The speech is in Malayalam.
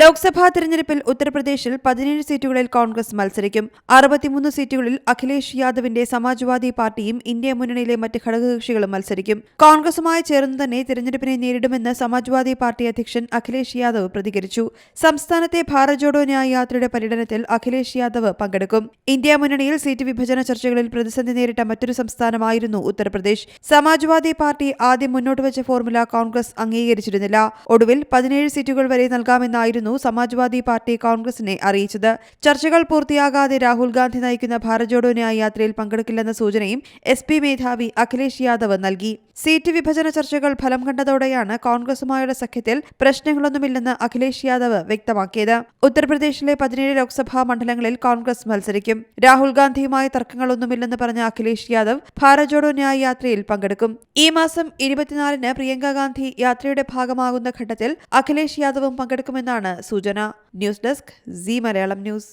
ലോക്സഭാ തെരഞ്ഞെടുപ്പിൽ ഉത്തർപ്രദേശിൽ പതിനേഴ് സീറ്റുകളിൽ കോൺഗ്രസ് മത്സരിക്കും. അറുപത്തിമൂന്ന് സീറ്റുകളിൽ അഖിലേഷ് യാദവിന്റെ സമാജ്വാദി പാർട്ടിയും ഇന്ത്യ മുന്നണിയിലെ മറ്റ് ഘടകകക്ഷികളും മത്സരിക്കും. കോൺഗ്രസുമായി ചേർന്ന് തന്നെ തെരഞ്ഞെടുപ്പിനെ നേരിടുമെന്ന് സമാജ്വാദി പാർട്ടി അധ്യക്ഷൻ അഖിലേഷ് യാദവ് പ്രതികരിച്ചു. സംസ്ഥാനത്തെ ഭാരത് ജോഡോ ന്യായ് യാത്രയുടെ പര്യടനത്തിൽ അഖിലേഷ് യാദവ് പങ്കെടുക്കും. ഇന്ത്യ മുന്നണിയിൽ സീറ്റ് വിഭജന ചർച്ചകളിൽ പ്രതിസന്ധി നേരിട്ട മറ്റൊരു സംസ്ഥാനമായിരുന്നു ഉത്തർപ്രദേശ്. സമാജ്വാദി പാർട്ടി ആദ്യം മുന്നോട്ട് വെച്ച ഫോർമുല കോൺഗ്രസ് അംഗീകരിച്ചിരുന്നില്ല. ഒടുവിൽ പതിനേഴ് സീറ്റുകൾ വരെ നൽകാമെന്നായിരുന്നു സമാജ്വാദി പാർട്ടി കോൺഗ്രസിനെ അറിയിച്ചത്. ചർച്ചകൾ പൂർത്തിയാകാതെ രാഹുൽ ഗാന്ധി നയിക്കുന്ന ഭാരത് ജോഡോ ന്യായ് യാത്രയിൽ പങ്കെടുക്കില്ലെന്ന സൂചനയും എസ് മേധാവി അഖിലേഷ് യാദവ് നൽകി. സീറ്റ് വിഭജന ചർച്ചകൾ ഫലം കണ്ടതോടെയാണ് കോൺഗ്രസുമായുള്ള സഖ്യത്തിൽ പ്രശ്നങ്ങളൊന്നുമില്ലെന്ന് അഖിലേഷ് യാദവ് വ്യക്തമാക്കിയത്. ഉത്തർപ്രദേശിലെ പതിനേഴ് ലോക്സഭാ മണ്ഡലങ്ങളിൽ കോൺഗ്രസ് മത്സരിക്കും. രാഹുൽ ഗാന്ധിയുമായി തർക്കങ്ങളൊന്നുമില്ലെന്ന് പറഞ്ഞ അഖിലേഷ് യാദവ് ഭാരജോഡോ ജോഡോ ന്യായ് യാത്രയിൽ പങ്കെടുക്കും. ഈ മാസം ഇരുപത്തിനാലിന് പ്രിയങ്ക ഗാന്ധി യാത്രയുടെ ഭാഗമാകുന്ന ഘട്ടത്തിൽ അഖിലേഷ് യാദവും പങ്കെടുക്കുമെന്നാണ് സൂചന. News desk C Malayalam news.